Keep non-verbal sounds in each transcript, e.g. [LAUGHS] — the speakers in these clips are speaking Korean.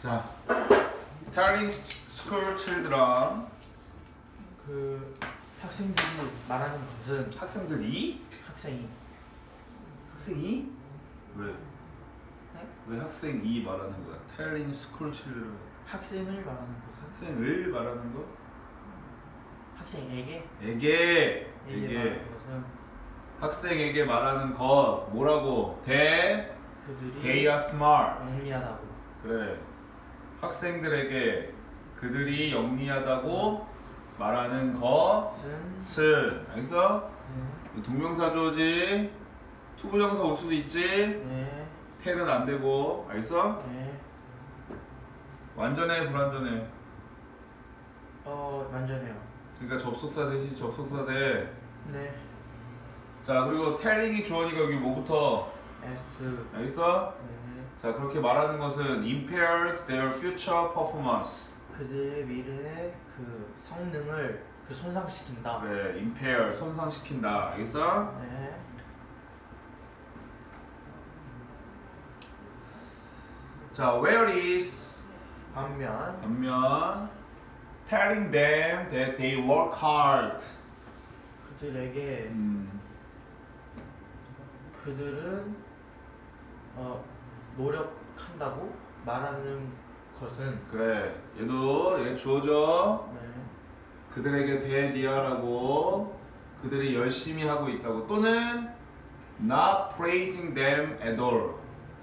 자, telling school children 그 학생들이 말하는 것은 학생들이? 학생이. 학생이? 왜? 네? 왜 학생 이 말하는 거야? telling school children 학생을 말하는 것은? 학생을 말하는 거? 학생에게? 에게. 에게 에게. 말하는 것은? 학생에게 말하는 것. 뭐라고? they 그들이 they are smart. 영리하다고. 그래 학생들에게 그들이 영리하다고 말하는 것은 것을. 알겠어? 네, 동명사 주어지 투부정사 올 수도 있지. 네, 태는 안 되고. 알겠어? 네, 완전해 불완전해? 어 완전해요. 그러니까 접속사 대신 접속사 돼. 네, 자 그리고 telling이 주어니까 여기 뭐부터? S, 알겠어? 네, 자 그렇게 말하는 것은 impairs their future performance. 그들의 미래의 그 성능을 그 손상시킨다. 그래 impair 손상시킨다. 알겠어? 네, 자 where is 반면 반면 telling them that they work hard. 그들에게 음, 그들은 어, 노력한다고 말하는 것은 그래 얘도 얘 주어져. 네, 그들에게 대디아라고 그들이 열심히 하고 있다고. 또는 not praising them at all.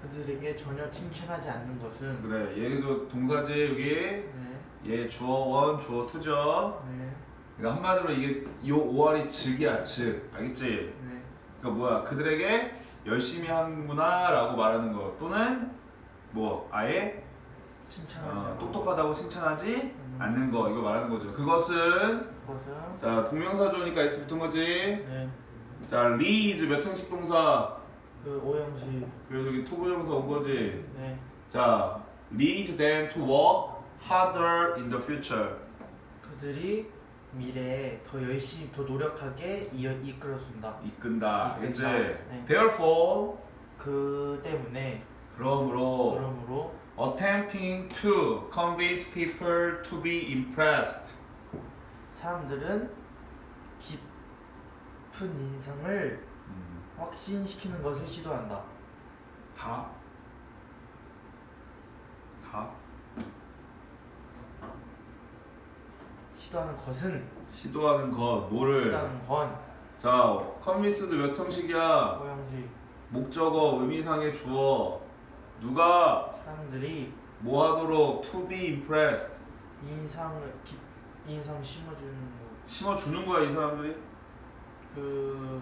그들에게 전혀 칭찬하지 않는 것은 그래 얘도 동사지 여기. 네, 얘 주어 원 주어 투죠 네, 그러니까 한마디로 이게 이 5월이 즉이야 즉. 알겠지? 네, 그러니까 뭐야? 그들에게 열심히 하는구나 라고 말하는 거 또는 뭐 아예 칭찬하지 어, 똑똑하다고 칭찬하지 음. 않는 거 이거 말하는 거죠. 그것은 것은? 자 동명사주니까 S 붙은 거지. 네, 자 leads 몇 형식 동사. 그 오형식. 그래서 여기 투부정사 온 거지. 네, 자 leads them to work harder in the future. 그들이 미래에 더 열심히 더 노력하게 이, 이끌어준다. 이끈다? 이끈다. 네. therefore 그 때문에 그러므로 그러므로 attempting to convince people to be impressed 사람들은 깊은 인상을 음, 확신시키는 것을 시도한다. 다? 다? 시도하는 것은 시도하는 것 뭐를? 시도하는 건자 convince도 몇 형식이야? 오형식. 목적어 의미상의 주어. 누가? 사람들이 뭐 하도록 to be impressed? 인상을 깊 인상 심어주는 거, 심어주는 거야 이 사람들이? 그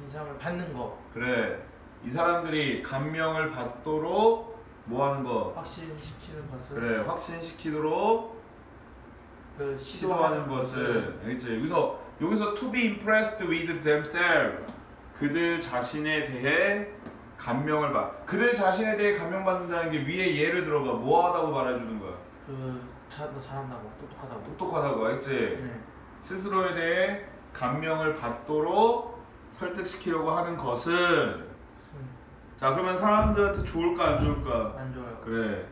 인상을 받는 거. 그래. 이 사람들이 감명을 받도록 뭐 하는 거? 확신시키는 것을. 그래 확신시키도록 그 시도하는 것을. 알겠지 여기서 여기서 to be impressed with themselves. 그들 자신에 대해 감명을 받 그들 자신에 대해 감명받는다는 게 위에 예를 들어봐 뭐 하다고 말해주는 거야? 그 자, 너 잘한다고 똑똑하다고. 똑똑하다고 알겠지? 네. 스스로에 대해 감명을 받도록 설득시키려고 하는 것은. 자 그러면 사람들한테 좋을까 안 좋을까? 안 좋아요. 그래.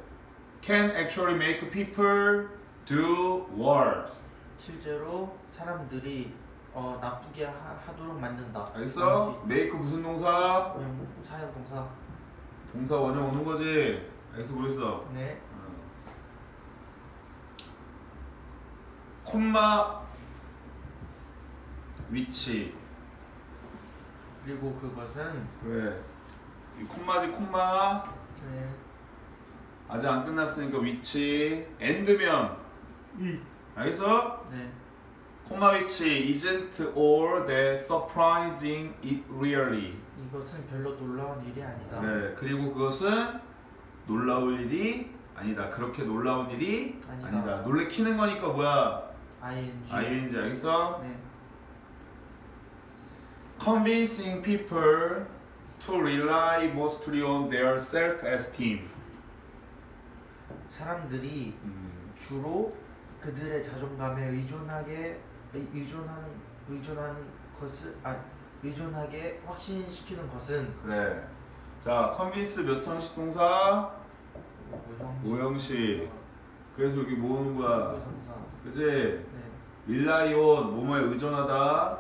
Can actually make people do worse 실제로 사람들이 어, 나쁘게 하, 하도록 만든다. 알겠어? make 무슨 동사? 사역 동사. 동사 원형 오는 거지. 알겠어 모르겠어? 네. 어. 콤마 위치. 그리고 그것은 그래 이 콤마지 콤마. 네. 아직 안 끝났으니까 위치. end면 알겠어? 네. 콤마 위치 isn't all that surprising it really 이것은 별로 놀라운 일이 아니다 네 그리고 그것은 놀라울 일이 아니다 그렇게 놀라운 일이 아니다. 아니다, 놀래키는 거니까 뭐야 ing ing 알겠어? 네. convincing people to rely mostly on their self-esteem 사람들이 음, 주로 그들의 자존감에 의존하게 의- 의존하는 의존하는 것을 아 의존하게 확신시키는 것은 그래 자 convince 몇 형식 동사? 모형 모형식. 그래서 여기 모으는 거야. 상사 그지? 네 릴라이온 뭐뭐에 의존하다.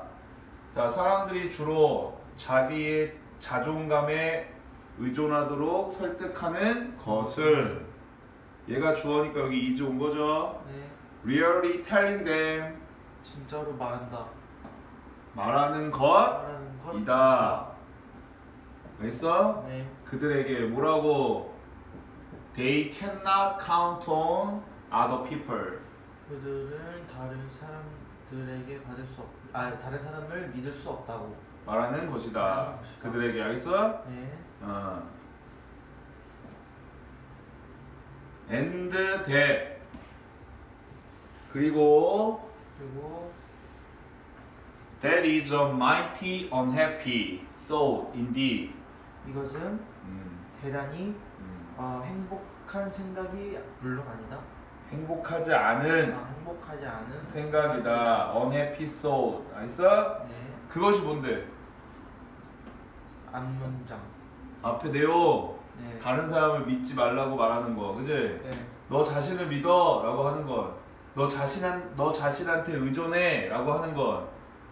자 사람들이 주로 자기의 자존감에 의존하도록 설득하는 것을 얘가 주어니까 여기 이제 온 거죠. 네. Really telling them 진짜로 말한다 말하는 말하는 것이다. 알겠어? 네 그들에게 뭐라고? They cannot count on other people. 그들은 다른 사람들에게 받을 수 없, 아 다른 사람을 믿을 수 없다고. 말하는 것이다. 말하는 것이다. 그들에게 알겠어? 네. 어. and that 그리고 그리고 that is a mighty unhappy soul indeed. 이것은 음, 대단히 음. 어, 행복한 생각이 물론 아니다. 행복하지 않은 아, 행복하지 않은 생각이다. unhappy soul. 알겠어? 네. 그것이 뭔데? 앞문장. 앞에 내용 네. 다른 사람을 믿지 말라고 말하는 거, 그지? 네. 너 자신을 믿어라고 하는 건, 너 자신한 너 자신한테 의존해라고 하는 건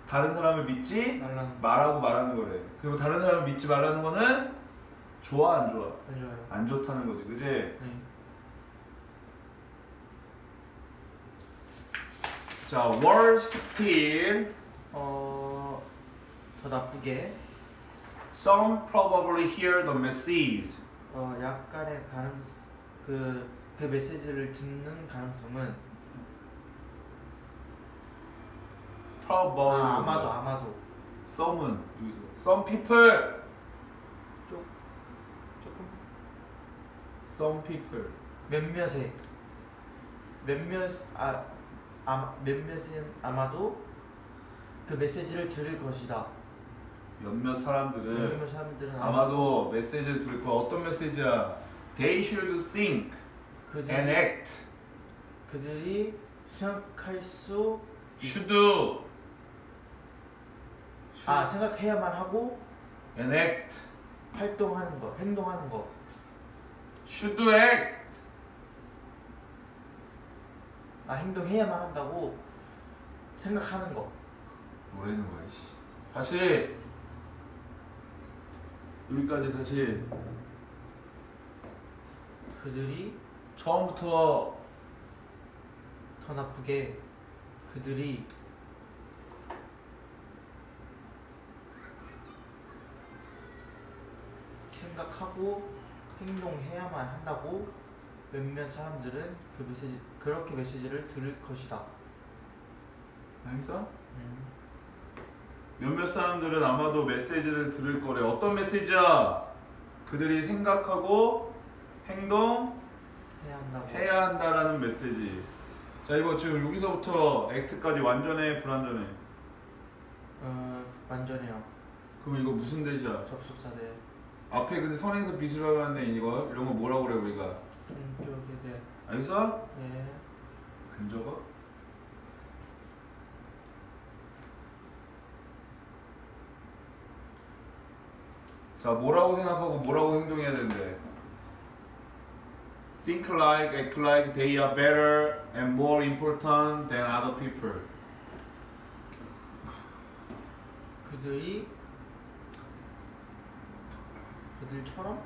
다른 사람을 믿지 말랑 말하고 말하는 거래. 그리고 다른 사람을 믿지 말라는 거는 좋아 안 좋아? 안 좋아요. 안 좋다는 거지, 그지? 네. 자, worse still, 어, 더 나쁘게 some probably hear the message. 어, 약간의 가능 그, 그 메시지를 듣는 가능성은 probably. 아, 아마도 아마도 some은 여기서 some people, 조, 조금 some people. 몇몇의 몇몇 아, 아 몇몇은 아마도 그 메시지를 들을 것이다. 몇몇 사람들은 몇몇 사람들은 네. 아마도 메시지를 들을 거야. 어떤 메시지야? They should think 그들 and act. 그들이 생각할 수 Should, 아 생각해야만 하고 and act. 활동하는 거, 행동하는 거. Should act. 아 행동해야만 한다고 생각하는 거. 뭐라는 거야, 씨. 다시 여기까지 다시 그들이 처음부터 더 나쁘게 그들이 생각하고 행동해야만 한다고 몇몇 사람들은 그 메시지 그렇게 메시지를 들을 것이다. 알겠어? 음. 몇몇 사람들은 아마도 메시지를 들을 거래. 어떤 메시지야? 그들이 생각하고 행동 해야 해야 한다고. 한다라는 메시지. 자, 이거 지금 여기서부터 액트까지 완전해, 불완전해? 어 완전해요. 그럼 이거 무슨 대시야? 접속사 대 앞에 근데 선행사 비수라고 하는데 이거 이런 거 뭐라고 그래 우리가? 좀 저기 이제 알겠어? 네 안 적어? 자 뭐라고 생각하고 뭐라고 행동해야 되는데 Think like, act like they are better and more important than other people 그들이 그들처럼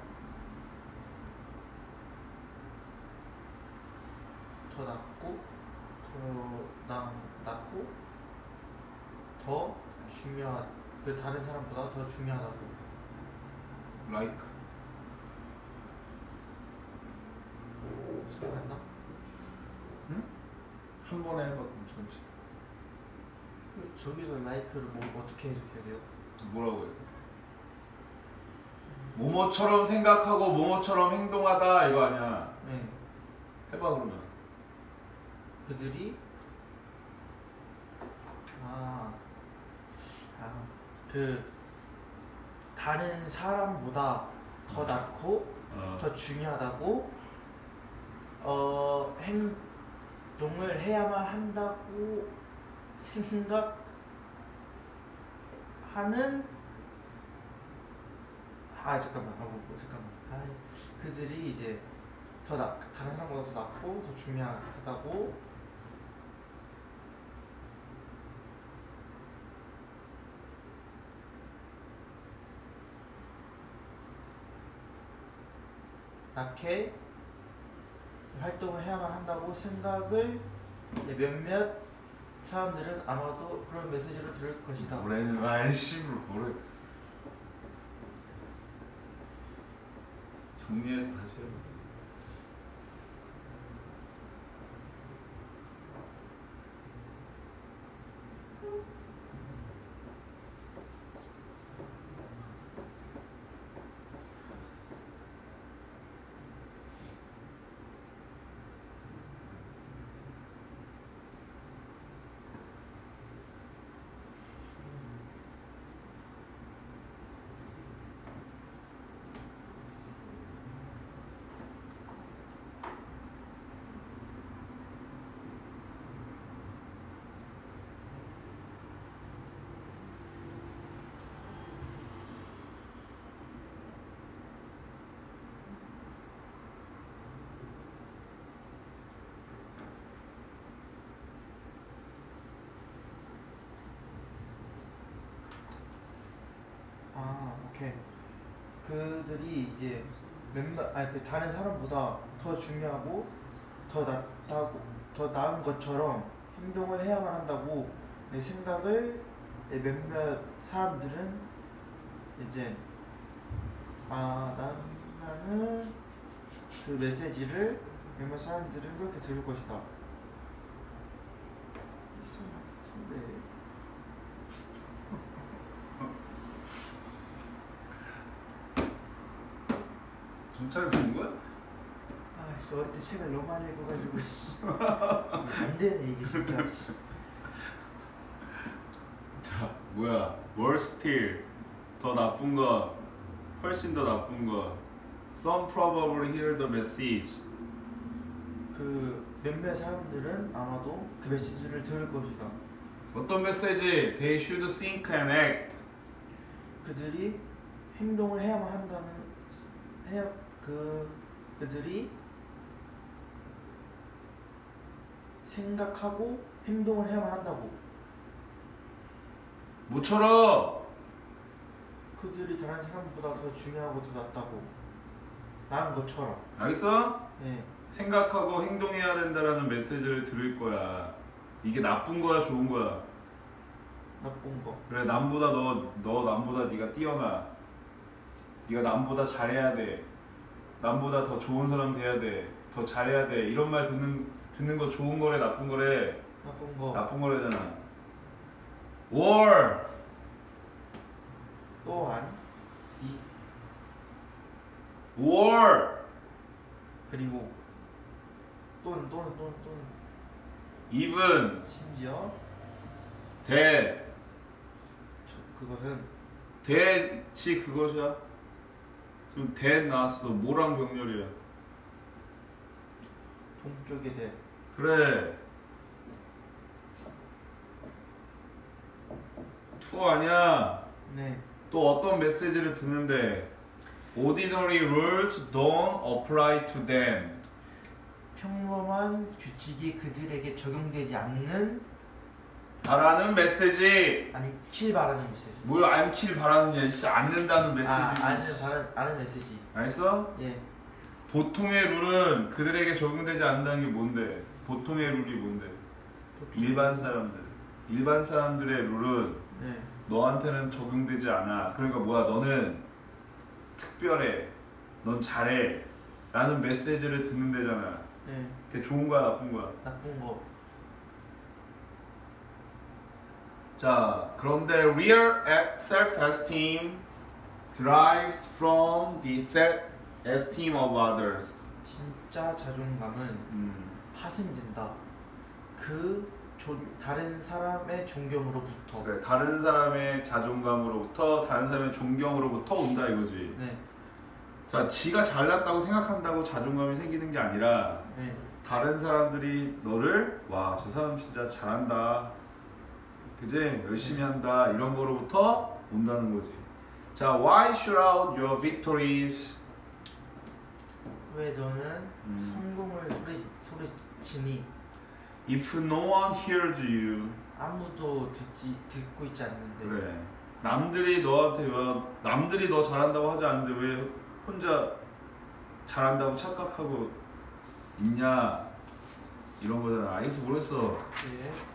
더 낫고 더 나, 낫고 더 중요한 그 다른 사람보다 더 중요하다고 Like 생각한다. 한 번에 해봐 그럼 전체 저기서 라이크를 뭐 어떻게 해석해야 돼요? 뭐라고 해? 모모처럼 생각하고 모모처럼 행동하다 이거 아니야. 네, 해봐 그러면. 그들이? 아, 아, 그 다른 사람보다 더 낫고 어. 더 중요하다고? 어 행동을 해야만 한다고 생각하는 아 잠깐만 아 뭐, 뭐, 잠깐만 아 그들이 이제 더 나, 다른 사람보다 더 낫고 더 중요하다고 낳게 활동을 해야만 한다고 생각을 몇몇 사람들은 아마도 그런 메시지를 들을 것이다. 올해는 아이씨 뭐래 정리해서 오케이. 그들이 이제 몇몇 아니 그 다른 사람보다 더 중요하고 더 낫다고 더 나은 것처럼 행동을 해야만 한다고 내 생각을 내 몇몇 사람들은 이제 아 난, 나는 그 메시지를 몇몇 사람들은 그렇게 들을 것이다. 있을 것 같은데. 정찰이 본 거야? 아씨 어릴 때 책을 너무 많이 읽어가지고 씨. 안 되네 이게 진짜 씨. [LAUGHS] 자 뭐야 still 더 나쁜 거 훨씬 더 나쁜 거 some probably hear the message 그 몇몇 사람들은 아마도 그 메시지를 들을 것이다 어떤 메시지? They should think and act 그들이 행동을 해야만 한다는 해야 그 그들이 생각하고 행동을 해야만 한다고. 모처럼. 그들이 다른 사람보다 더 중요하고 더 낫다고. 나은 것처럼. 알겠어? 네 생각하고 행동해야 된다라는 메시지를 들을 거야. 이게 나쁜 거야 좋은 거야? 나쁜 거. 그래 남보다 너, 너 남보다 네가 뛰어나. 네가 남보다 잘해야 돼 남보다 더 좋은 사람 돼야 돼 더 잘해야 돼. 이런 말 듣는 듣는 거 좋은 거래 나쁜 거래? 나쁜 거. 나쁜 거래잖아. War! 또한 war! 그리고 또는 또는 또는 또는. Even! 심지어 저- 그것은 that이 그것이야 지금 that 나왔어. 뭐랑 병렬이야. 동쪽에 대. 그래. 투 아니야? 네. 또 어떤 메시지를 듣는데? Ordinary rules don't apply to them. 평범한 규칙이 그들에게 적용되지 않는 바라는 메시지 아니 킬 바라는 메시지. 뭘 안길 바라는 게 진짜 않는다는 메시지 아 아는 바라 아는 메시지. 알겠어? 예. 보통의 룰은 그들에게 적용되지 않는다는 게 뭔데 보통의 룰이 뭔데 일반 사람들 일반 사람들의 룰은 네. 너한테는 적용되지 않아. 그러니까 뭐야, 너는 특별해. 넌 잘해. 라는 메시지를 듣는 데잖아. 네. 그게 좋은 거야, 나쁜 거야? 나쁜 거. 자, 그런데 real self-esteem derives from the self-esteem of others. 진짜 자존감은 음, 파생된다. 그 존, 다른 사람의 존경으로부터. 그래, 다른 사람의 자존감으로부터, 다른 사람의 존경으로부터 온다 이거지. 네. 자, 지가 잘났다고 생각한다고 자존감이 생기는 게 아니라 네. 다른 사람들이 너를 와 저 사람 진짜 잘한다 그제 열심히 한다 이런 거로부터 온다는 거지. 자 why shout your victories? 왜 너는 음. 성공을 소리 소리치니? If no one hears you. 아무도 듣지 듣고 있지 않는데. 그래. 남들이 너한테 왜 남들이 너 잘한다고 하지 않는데 왜 혼자 잘한다고 착각하고 있냐? 이런 거잖아. 알겠어? 모르겠어. 예.